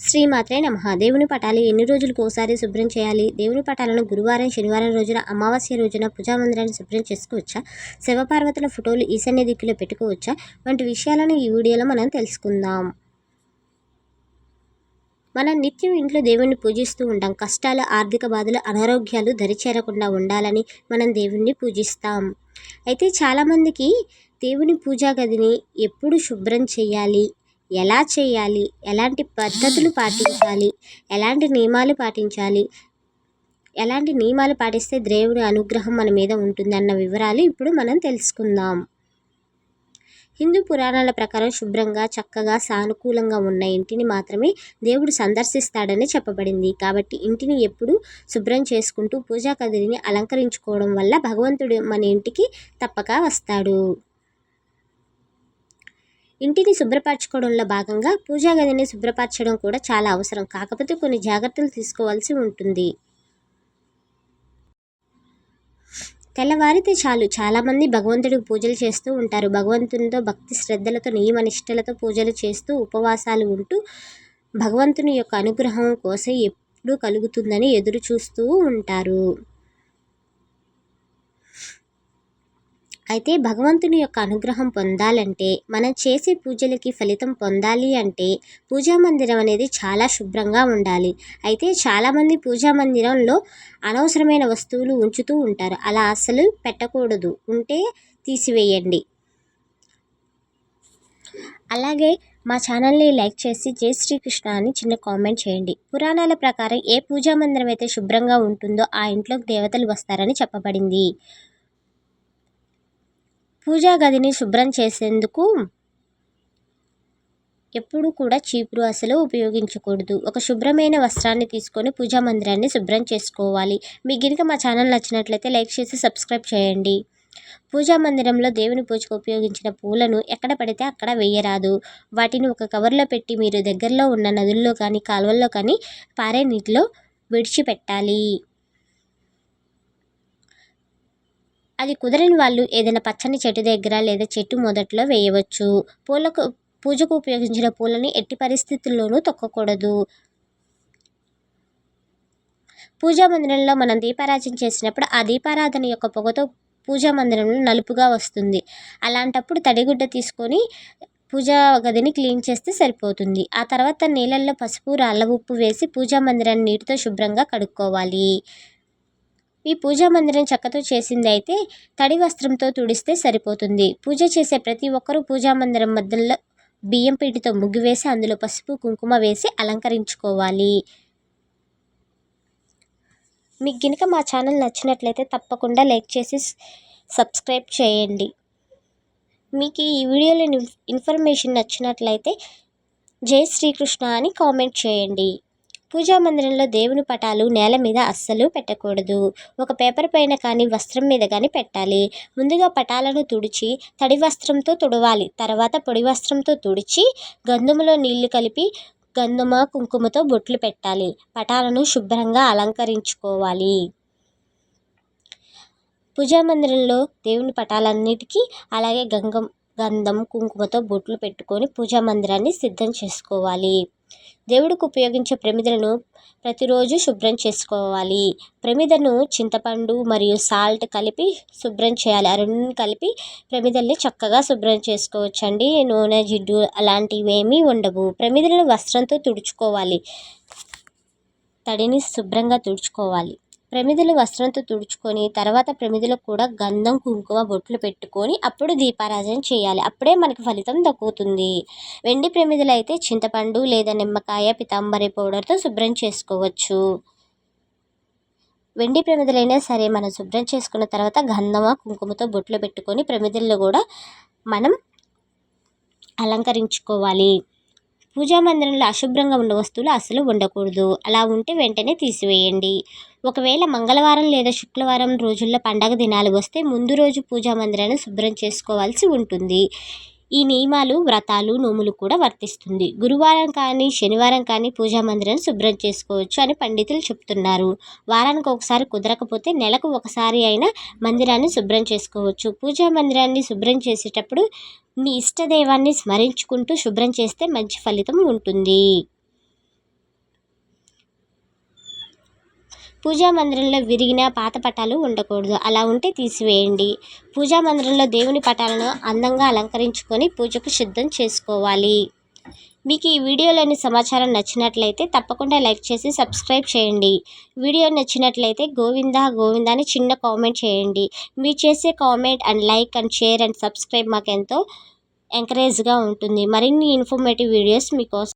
శ్రీమాత్రే నమ. దేవుని పటాలు ఎన్ని రోజులకు ఒకసారి శుభ్రం చేయాలి? దేవుని పటాలను గురువారం శనివారం రోజున అమావాస్య రోజున పూజామందిరాన్ని శుభ్రం చేసుకోవచ్చా? శివపార్వతుల ఫోటోలు ఈశాన్య దిక్కులో పెట్టుకోవచ్చా? వంటి విషయాలను ఈ వీడియోలో మనం తెలుసుకుందాం. మనం నిత్యం ఇంట్లో దేవుణ్ణి పూజిస్తూ ఉంటాం. కష్టాలు ఆర్థిక బాధలు అనారోగ్యాలు దరిచేరకుండా ఉండాలని మనం దేవుణ్ణి పూజిస్తాం. అయితే చాలామందికి దేవుని పూజా గదిని ఎప్పుడు శుభ్రం చేయాలి? ఎలా చేయాలి? ఎలాంటి పద్ధతులు పాటించాలి? ఎలాంటి నియమాలు పాటించాలి? ఎలాంటి నియమాలు పాటిస్తే దేవుని అనుగ్రహం మన మీద ఉంటుందన్న వివరాలు ఇప్పుడు మనం తెలుసుకుందాం. హిందూ పురాణాల ప్రకారం శుభ్రంగా చక్కగా సానుకూలంగా ఉన్న ఇంటిని మాత్రమే దేవుడు సందర్శిస్తాడని చెప్పబడింది. కాబట్టి ఇంటిని ఎప్పుడూ శుభ్రం చేసుకుంటూ పూజా కదిరిని అలంకరించుకోవడం వల్ల భగవంతుడు మన ఇంటికి తప్పక వస్తాడు. ఇంటిని శుభ్రపరచుకోవడంలో భాగంగా పూజా గదిని శుభ్రపరచడం కూడా చాలా అవసరం. కాకపోతే కొన్ని జాగ్రత్తలు తీసుకోవాల్సి ఉంటుంది. తెల్లవారితే చాలు. చాలామంది భగవంతుడికి పూజలు చేస్తూ ఉంటారు. భగవంతునితో భక్తి శ్రద్ధలతో నియమనిష్టలతో పూజలు చేస్తూ ఉపవాసాలు ఉంటూ భగవంతుని యొక్క అనుగ్రహం కోసం ఎప్పుడూ కలుగుతుందని ఎదురు చూస్తూ ఉంటారు. అయితే భగవంతుని యొక్క అనుగ్రహం పొందాలంటే మనం చేసే పూజలకి ఫలితం పొందాలి అంటే పూజా మందిరం అనేది చాలా శుభ్రంగా ఉండాలి. అయితే చాలామంది పూజా మందిరంలో అనవసరమైన వస్తువులు ఉంచుతూ ఉంటారు. అలా అసలు పెట్టకూడదు. ఉంటే తీసివేయండి. అలాగే మా ఛానల్ని లైక్ చేసి జై శ్రీకృష్ణ అని చిన్న కామెంట్ చేయండి. పురాణాల ప్రకారం ఏ పూజా మందిరం అయితే శుభ్రంగా ఉంటుందో ఆ ఇంట్లోకి దేవతలు వస్తారని చెప్పబడింది. పూజా గదిని శుభ్రం చేసేందుకు ఎప్పుడు కూడా చీపురు అసలు ఉపయోగించకూడదు. ఒక శుభ్రమైన వస్త్రాన్ని తీసుకొని పూజా మందిరాన్ని శుభ్రం చేసుకోవాలి. మీకు గినక మా ఛానల్ నచ్చినట్లయితే లైక్ చేసి సబ్స్క్రైబ్ చేయండి. పూజా మందిరంలో దేవుని పూజకు ఉపయోగించిన పూలను ఎక్కడ పడితే అక్కడ వేయరాదు. వాటిని ఒక కవర్లో పెట్టి మీరు దగ్గరలో ఉన్న నదుల్లో కానీ కాలువల్లో కానీ పారే నీటిలో విడిచిపెట్టాలి. అది కుదరని వాళ్ళు ఏదైనా పచ్చని చెట్టు దగ్గర లేదా చెట్టు మొదట్లో వేయవచ్చు. పూలకు పూజకు ఉపయోగించిన పూలని ఎట్టి పరిస్థితుల్లోనూ తొక్కకూడదు. పూజా మందిరంలో మనం దీపారాధన చేసినప్పుడు ఆ దీపారాధన యొక్క పొగతో పూజా మందిరంలో నలుపుగా వస్తుంది. అలాంటప్పుడు తడిగుడ్డ తీసుకొని పూజా గదిని క్లీన్ చేస్తే సరిపోతుంది. ఆ తర్వాత నీళ్ళల్లో పసుపు రాళ్ళ ఉప్పు వేసి పూజా మందిరాన్ని నీటితో శుభ్రంగా కడుక్కోవాలి. ఈ పూజా మందిరం చెక్కతో చేసింది అయితే తడి వస్త్రంతో తుడిస్తే సరిపోతుంది. పూజ చేసే ప్రతి ఒక్కరూ పూజా మందిరం మధ్యలో బియ్యం పిండితో ముగ్గు వేసి అందులో పసుపు కుంకుమ వేసి అలంకరించుకోవాలి. మీకు గినక మా ఛానల్ నచ్చినట్లయితే తప్పకుండా లైక్ చేసి సబ్స్క్రైబ్ చేయండి. మీకు ఈ వీడియోలో ఇన్ఫర్మేషన్ నచ్చినట్లయితే జై శ్రీకృష్ణ అని కామెంట్ చేయండి. పూజా మందిరంలో దేవుని పటాలు నేల మీద అస్సలు పెట్టకూడదు. ఒక పేపర్ పైన కానీ వస్త్రం మీద కానీ పెట్టాలి. ముందుగా పటాలను తుడిచి తడి వస్త్రంతో తుడవాలి. తర్వాత పొడి వస్త్రంతో తుడిచి గంధములో నీళ్ళు కలిపి గంధమ కుంకుమతో బొట్లు పెట్టాలి. పటాలను శుభ్రంగా అలంకరించుకోవాలి. పూజా మందిరంలో దేవుని పటాలన్నిటికీ అలాగే గంగం గంధం కుంకుమతో బొట్లు పెట్టుకొని పూజా మందిరాన్ని సిద్ధం చేసుకోవాలి. దేవుడికి ఉపయోగించే ప్రమిదలను ప్రతిరోజు శుభ్రం చేసుకోవాలి. ప్రమిదను చింతపండు మరియు సాల్ట్ కలిపి శుభ్రం చేయాలి. ఆ రెండు కలిపి ప్రమిదల్ని చక్కగా శుభ్రం చేసుకోవచ్చండి. నూనె జిడ్డు అలాంటివి ఏమీ ఉండవు. ప్రమిదలను వస్త్రంతో తుడుచుకోవాలి. తడిని శుభ్రంగా తుడుచుకోవాలి. ప్రమిదలు వస్త్రంతో తుడుచుకొని తర్వాత ప్రమిదలకు కూడా గంధం కుంకుమ బొట్లు పెట్టుకొని అప్పుడు దీపారాజన చేయాలి. అప్పుడే మనకి ఫలితం దక్కుతుంది. వెండి ప్రమిదలు అయితే చింతపండు లేదా నిమ్మకాయ పితాంబరి పౌడర్తో శుభ్రం చేసుకోవచ్చు. వెండి ప్రమిదలైనా సరే మనం శుభ్రం చేసుకున్న తర్వాత గంధమ కుంకుమతో బొట్లు పెట్టుకొని ప్రమిదల్లో కూడా మనం అలంకరించుకోవాలి. పూజా మందిరంలో అశుభ్రంగా ఉన్న వస్తువులు అసలు ఉండకూడదు. అలా ఉంటే వెంటనే తీసివేయండి. ఒకవేళ మంగళవారం లేదా శుక్రవారం రోజుల్లో పండగ దినాలు వస్తే ముందు రోజు పూజా మందిరాన్ని శుభ్రం చేసుకోవాల్సి ఉంటుంది. ఈ నియమాలు వ్రతాలు నోములు కూడా వర్తిస్తుంది. గురువారం కానీ శనివారం కానీ పూజా మందిరాన్ని శుభ్రం చేసుకోవచ్చు అని పండితులు చెప్తున్నారు. వారానికి ఒకసారి కుదరకపోతే నెలకు ఒకసారి అయినా మందిరాన్ని శుభ్రం చేసుకోవచ్చు. పూజా మందిరాన్ని శుభ్రం చేసేటప్పుడు మీ ఇష్టదైవాన్ని స్మరించుకుంటూ శుభ్రం చేస్తే మంచి ఫలితం ఉంటుంది. పూజా మందిరంలో విరిగిన పాత పటాలు ఉండకూడదు. అలా ఉంటే తీసివేయండి. పూజా మందిరంలో దేవుని పటాలను అందంగా అలంకరించుకొని పూజకు సిద్ధం చేసుకోవాలి. మీకు ఈ వీడియోలోని సమాచారం నచ్చినట్లయితే తప్పకుండా లైక్ చేసి సబ్స్క్రైబ్ చేయండి. వీడియో నచ్చినట్లయితే గోవిందా గోవిందా అని చిన్న కామెంట్ చేయండి. మీరు చేసే comment and like and share and subscribe మాకు ఎంతో ఎంకరేజ్గా ఉంటుంది. మరిన్ని ఇన్ఫర్మేటివ్ వీడియోస్ మీకోసం